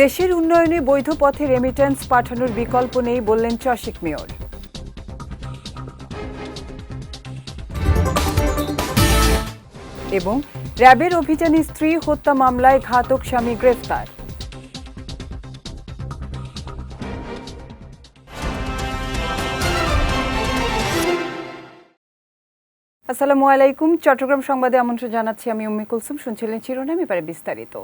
দেশের উন্নয়নে বৈধ পথে রেমিটেন্স পাঠানোর বিকল্প নেই বললেন চশিক মেয়র। এবং র্যাবের অভিযানে স্ত্রী হত্যা মামলায় ঘাতক স্বামী গ্রেফতার। আসসালামু আলাইকুম। চট্টগ্রাম সংবাদে আমন্ত্রণ জানাচ্ছি আমি উম্মি কুলসুম। শুনছিলেন শিরোনাম, এবারে বিস্তারিত।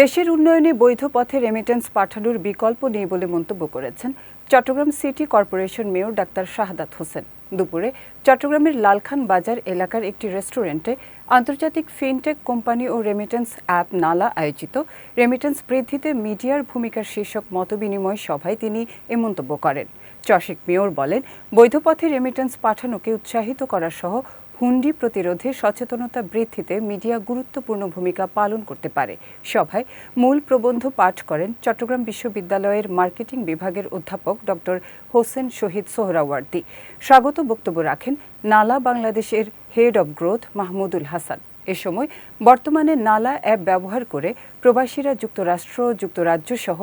দেশের উন্নয়নে বৈধ পথে রেমিটেন্স পাঠানোর বিকল্প নেই বলে মন্তব্য করেছেন Chattogram city corporation mayor doctor Shahadat Hossain. দুপুরে চট্টগ্রামের লালখান বাজার এলাকার একটি রেস্টুরেন্টে আন্তর্জাতিক ফিনটেক কোম্পানি ও রেমিটেন্স অ্যাপ নালা আয়োজিত। রেমিটেন্স বৃদ্ধিতে মিডিয়ার ভূমিকার শীর্ষক মতবিনিময় সভায় তিনি এ মন্তব্য করেন। চশিক মেয়র বলেন, বৈধ পথে রেমিটেন্স পাঠানোকে উৎসাহিত করা সহ হুন্ডি প্রতিরোধে সচেতনতা বৃদ্ধিতে মিডিয়া গুরুত্বপূর্ণ ভূমিকা পালন করতে পারে। সভায় মূল প্রবন্ধ পাঠ করেন চট্টগ্রাম বিশ্ববিদ্যালয়ের মার্কেটিং বিভাগের অধ্যাপক ডক্টর হোসেন শহীদ সোহরাওয়ার্দী। স্বাগত বক্তব্য রাখেন নালা বাংলাদেশের head of growth Mahmudul Hasan. এ সময় বর্তমানে নালা অ্যাপ ব্যবহার করে প্রবাসীরা যুক্তরাষ্ট্র যুক্তরাজ্য সহ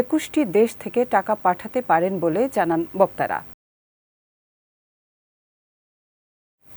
একুশটি দেশ থেকে টাকা পাঠাতে পারেন বলে জানান বক্তারা।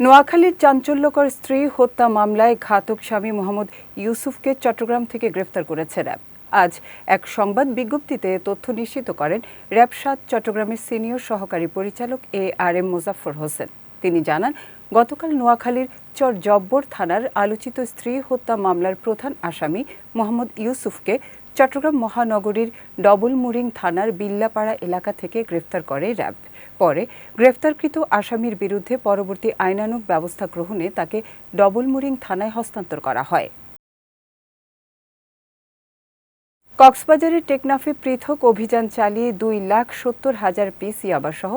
নোয়াখালীর চাঞ্চল্যকর স্ত্রী হত্যা মামলায় ঘাতক স্বামী মোহাম্মদ ইউসুফকে চট্টগ্রাম থেকে গ্রেফতার করেছে র্যাব। আজ এক সংবাদ বিজ্ঞপ্তিতে তথ্য নিশ্চিত করেন র্যাব সাত চট্টগ্রামের সিনিয়র সহকারী পরিচালক A R M Mozaffar Hossain. তিনি জানান, গতকাল নোয়াখালীর চর জব্বর থানার আলোচিত স্ত্রী হত্যা মামলার প্রধান আসামি মোহাম্মদ ইউসুফকে চট্টগ্রাম মহানগরীর ডবলমুরিং থানার বিল্লাপাড়া এলাকা থেকে গ্রেফতার করে র্যাব। পরে গ্রেফতারকৃত আসামির বিরুদ্ধে পরবর্তী আইনানুগ ব্যবস্থা গ্রহণে তাকে ডবলমুরিং থানায় হস্তান্তর করা হয়। কক্সবাজারের টেকনাফে পৃথক অভিযান চালিয়ে দুই লাখ সত্তর হাজার পিস ইয়াবাসহ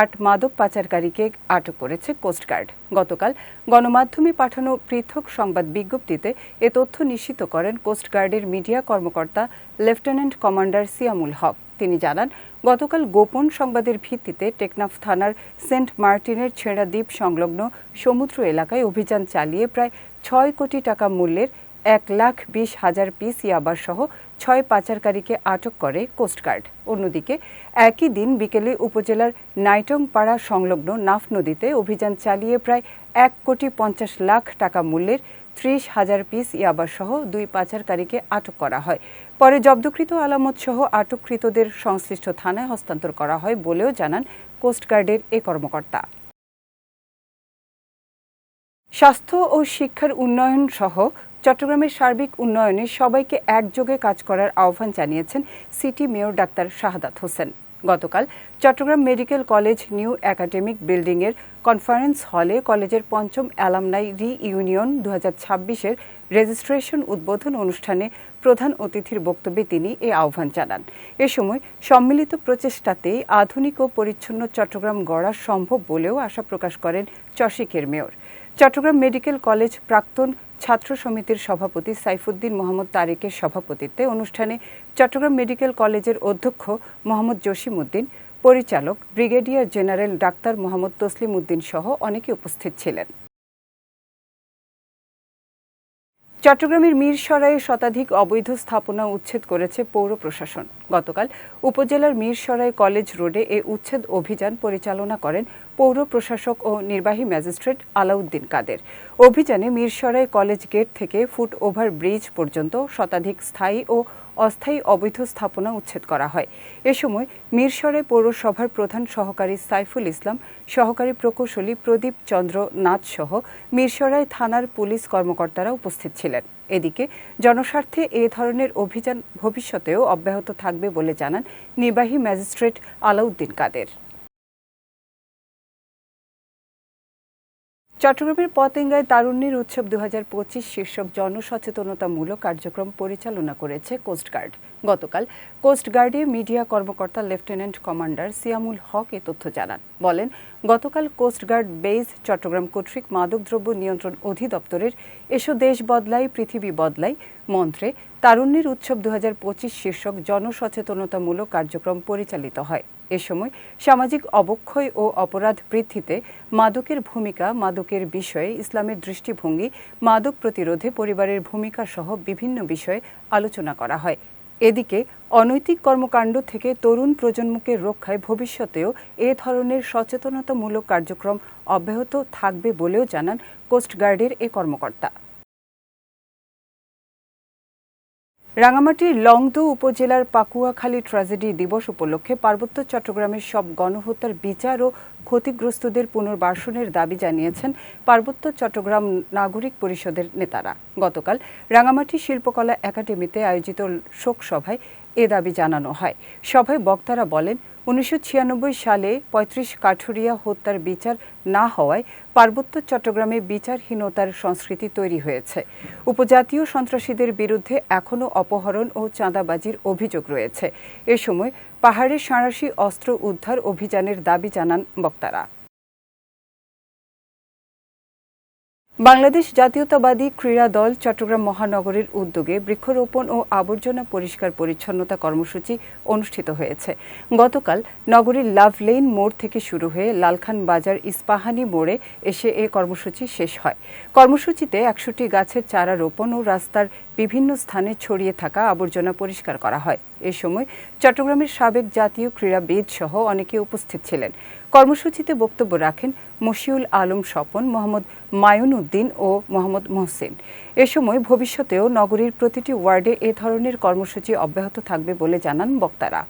আট মাদক পাচারকারীকে আটক করেছে কোস্টগার্ড গতকাল গণমাধ্যমে পাঠানো পৃথক সংবাদ বিজ্ঞপ্তিতে এ তথ্য নিশ্চিত করেন কোস্টগার্ডের মিডিয়া কর্মকর্তা লেফটেন্যান্ট কমান্ডার সিয়ামুল হক। তিনি জানান, গতকাল গোপন সংবাদের ভিত্তিতে টেকনাফ থানার সেন্ট মার্টিনের ছেঁড়া দ্বীপ সংলগ্ন সমুদ্র এলাকায় অভিযান চালিয়ে প্রায় ছয় কোটি টাকা মূল্যের এক লাখ বিশ হাজার পিস ইয়াবার সহ ছয় পাচারকারীকে আটক করে কোস্টগার্ড। অন্যদিকে, একই দিন বিকেলে উপজেলার নাইটংপাড়া সংলগ্ন নাফ নদীতে অভিযান চালিয়ে প্রায় এক কোটি পঞ্চাশ লাখ টাকা মূল্যের ত্রিশ হাজার পিস ইয়াবা সহ দুই পাচারকারীকে আটক করা হয়। পরে জব্দকৃত আলামত সহ আটককৃতদের সংশ্লিষ্ট থানায় হস্তান্তর করা হয় বলেও জানান কোস্টগার্ডের এ কর্মকর্তা। স্বাস্থ্য ও শিক্ষার উন্নয়ন সহ চট্টগ্রামের সার্বিক উন্নয়নে সবাইকে একযোগে কাজ করার আহ্বান জানিয়েছেন city mayor doctor Shahadat Hossain. গতকাল Chattogram medical college new academic বিল্ডিংয়ের কনফারেন্স হলে কলেজের পঞ্চম অ্যালামনাই রি ইউনিয়ন দু হাজার রেজিস্ট্রেশন উদ্বোধন অনুষ্ঠানে প্রধান অতিথির বক্তব্যে তিনি এ আহ্বান জানান। এ সময় সম্মিলিত প্রচেষ্টাতেই আধুনিক ও পরিচ্ছন্ন চট্টগ্রাম গড়া সম্ভব বলেও আশা প্রকাশ করেন চশিকের মেয়র। চট্টগ্রাম মেডিকেল কলেজ প্রাক্তন ছাত্র সমিতির সভাপতি সাইফুদ্দিন মোহাম্মদ তারেকের সভাপতিত্বে অনুষ্ঠানে চট্টগ্রাম মেডিকেল কলেজের অধ্যক্ষ মোহাম্মদ জসিম উদ্দিন পরিচালক brigadier general doctor Mohammad Taslim Uddin সহ অনেকে উপস্থিত ছিলেন। চট্টগ্রামের মিরসরাইয়ে শতাধিক অবৈধ স্থাপনা উচ্ছেদ করেছে পৌর প্রশাসন। গতকাল উপজেলার মিরসরাই কলেজ রোডে এ উচ্ছেদ অভিযান পরিচালনা করেন পৌর প্রশাসক ও নির্বাহী ম্যাজিস্ট্রেট আলাউদ্দিন কাদের। অভিযানে মিরসরাই কলেজ গেট থেকে ফুট ওভার ব্রিজ পর্যন্ত শতাধিক স্থায়ী ও অস্থায়ী অবৈধ স্থাপনা উচ্ছেদ করা হয়। এ সময় মিরসরে পৌরসভার প্রধান সহকারী সাইফুল ইসলাম, সহকারী প্রকৌশলী প্রদীপ চন্দ্র নাথ সহ মিরসরাই থানার পুলিশ কর্মকর্তারা উপস্থিত ছিলেন। এদিকে জনস্বার্থে এ ধরনের অভিযান ভবিষ্যতেও অব্যাহত থাকবে বলে জানান নির্বাহী ম্যাজিস্ট্রেট আলাউদ্দিন কাদের। চট্টগ্রামের পতেঙ্গায় তারুণ্যের উৎসব দু হাজার পঁচিশ শীর্ষক জনসচেতনতামূলক কার্যক্রম পরিচালনা করেছে কোস্টগার্ড। গতকাল কোস্টগার্ডে মিডিয়া কর্মকর্তা লেফটেন্যান্ট কমান্ডার সিয়ামুল হক এ তথ্য জানান। বলেন, গতকাল কোস্টগার্ড বেইজ চট্টগ্রাম কর্তৃক মাদকদ্রব্য নিয়ন্ত্রণ অধিদপ্তরের এসো দেশ বদলাই, পৃথিবী বদলাই মন্ত্রে তারুণ্যের উৎসব দু হাজার পঁচিশ শীর্ষক জনসচেতনতামূলক কার্যক্রম পরিচালিত হয়। এ সময় সামাজিক অবক্ষয় ও অপরাধ বৃদ্ধিতে মাদকের ভূমিকা, মাদকের বিষয়ে ইসলামের দৃষ্টিভঙ্গি, মাদক প্রতিরোধে পরিবারের ভূমিকা সহ বিভিন্ন বিষয়ে আলোচনা করা হয়। এদিকে অনৈতিক কর্মকাণ্ড থেকে তরুণ প্রজন্মকে রক্ষায় ভবিষ্যতেও এ ধরনের সচেতনতামূলক কার্যক্রম অব্যাহত থাকবে বলেও জানান কোস্টগার্ডের এ কর্মকর্তা। রাঙামাটির লংদু উপজেলার পাকুয়াখালী ট্র্যাজেডি দিবস উপলক্ষে পার্বত্য চট্টগ্রামের সব গণহত্যার বিচার ও ক্ষতিগ্রস্তদের পুনর্বাসনের দাবি জানিয়েছেন পার্বত্য চট্টগ্রাম নাগরিক পরিষদের নেতারা। গতকাল রাঙামাটি শিল্পকলা একাডেমিতে আয়োজিত শোকসভায় এ দাবি জানানো হয়। সভায় বক্তারা বলেন উনিশশো ছিয়ানব্বই সালে পঁয়ত্রিশ কাঠুরিয়া হত্যার বিচার না হওয়ায় পার্বত্য চট্টগ্রামে বিচারহীনতার সংস্কৃতি তৈরি হয়েছে। উপজাতীয় সন্ত্রাসীদের বিরুদ্ধে এখনও অপহরণ ও চাঁদাবাজির অভিযোগ রয়েছে। এ সময় পাহাড়ে সাঁড়াশি অস্ত্র উদ্ধার অভিযানের দাবি জানান বক্তারা। বাংলাদেশ জাতীয়তাবাদী ক্রীড়া দল চট্টগ্রাম মহানগরের উদ্যোগে বৃক্ষরোপণ ও আবর্জনা পরিষ্কার পরিচ্ছন্নতা কর্মসূচি অনুষ্ঠিত হয়েছে। গতকাল নগরীর লাভ লেন মোড় থেকে শুরু হয়ে লালখান বাজার ইস্পাহানি মোড়ে এসে এ কর্মসূচি শেষ হয়। কর্মসূচিতে একশোটি গাছের চারা রোপণ ও রাস্তার বিভিন্ন স্থানে ছড়িয়ে থাকা আবর্জনা পরিষ্কার করা হয়। এ সময় চট্টগ্রামের সাবেক জাতীয় ক্রীড়াবিদ সহ অনেকে উপস্থিত ছিলেন। কর্মসূচিতে বক্তব্য রাখেন মশিউল আলম স্বপন, মোহাম্মদ মায়ুন উদ্দিন ও মোহাম্মদ মোহসিন। এ সময় ভবিষ্যতেও নগরীর প্রতিটি ওয়ার্ডে এ ধরনের কর্মসূচি অব্যাহত থাকবে বলে জানান বক্তারা।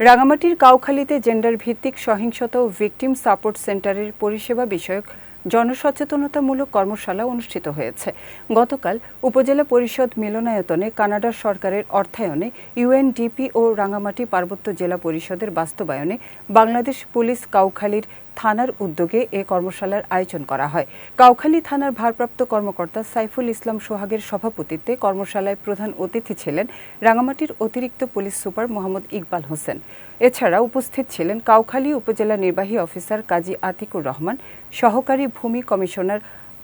রাঙামাটির কাউখালীতে জেন্ডার ভিত্তিক সহিংসতা ও ভিকটিম সাপোর্ট সেন্টারের পরিষেবা বিষয়ক জনসচেতনতামূলক কর্মশালা অনুষ্ঠিত হয়েছে। গতকাল উপজেলা পরিষদ মিলনায়তনে কানাডা সরকারের অর্থায়নে ইউএনডিপি ও রাঙামাটি পার্বত্য জেলা পরিষদের বাস্তবায়নে বাংলাদেশ পুলিশ কাউখালীর থানার উদ্যোগে এ কর্মশালার আয়োজন করা হয়। কাউখালী থানার ভারপ্রাপ্ত কর্মকর্তা সাইফুল ইসলাম সোহাগের সভাপতিত্বে কর্মশালায় প্রধান অতিথি ছিলেন রাঙামাটির অতিরিক্ত পুলিশ সুপার মোহাম্মদ ইকবাল হোসেন। এছাড়া উপস্থিত ছিলেন কাউখালী উপজেলা নির্বাহী অফিসার কাজী আতিকুর রহমান, সহকারী ভূমি কমিশনার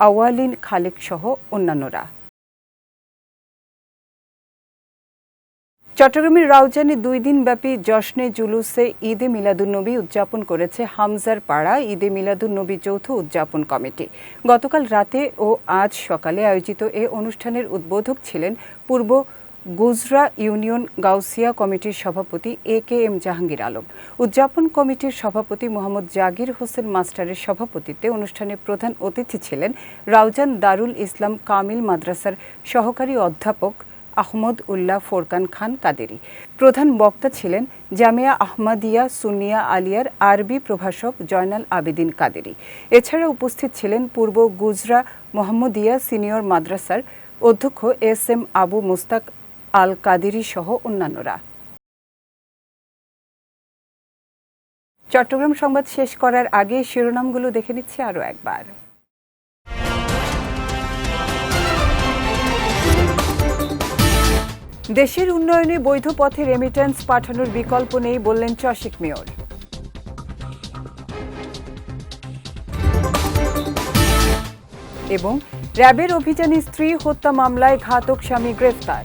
আওয়ালিন খালেক সহ অন্যান্যরা। চট্টগ্রামের রাউজানে দুই দিনব্যাপী জশ্নে জুলুসে ঈদে মিলাদুন্নবী উদযাপন করেছে হামজার পাড়া, ঈদে মিলাদুন্নবী যৌথ উদযাপন কমিটি। গতকাল রাতে ও আজ সকালে আয়োজিত এ অনুষ্ঠানের উদ্বোধক ছিলেন পূর্ব গুজরা ইউনিয়ন গাউসিয়া কমিটির সভাপতি A K M Jahangir Alam. উদযাপন কমিটির সভাপতি মোহাম্মদ জাগির হোসেন মাস্টারের সভাপতিত্বে অনুষ্ঠানে প্রধান অতিথি ছিলেন রাউজান দারুল ইসলাম কামিল মাদ্রাসার সহকারী অধ্যাপক আহমদ উল্লাহ ফোরকান খান কাদেরি। প্রধান বক্তা ছিলেন জামিয়া আহমদিয়া সুনিয়া আলিয়ার আরবি প্রভাষক জয়নাল আবেদিন কাদেরি। এছাড়া উপস্থিত ছিলেন পূর্ব গুজরা মোহাম্মদিয়া সিনিয়র মাদ্রাসার অধ্যক্ষ এস এম আবু মুস্তাক আল কাদেরি সহ অন্যান্যরা। চট্টগ্রাম সংবাদ শেষ করার আগে শিরোনামগুলো দেখে নিচ্ছি আরও একবার। দেশের উন্নয়নে বৈধ পথে রেমিটেন্স পাঠানোর বিকল্প নেই বললেন চশিক মেয়র। এবং র্যাবের অভিযানে স্ত্রী হত্যা মামলায় ঘাতক স্বামী গ্রেফতার।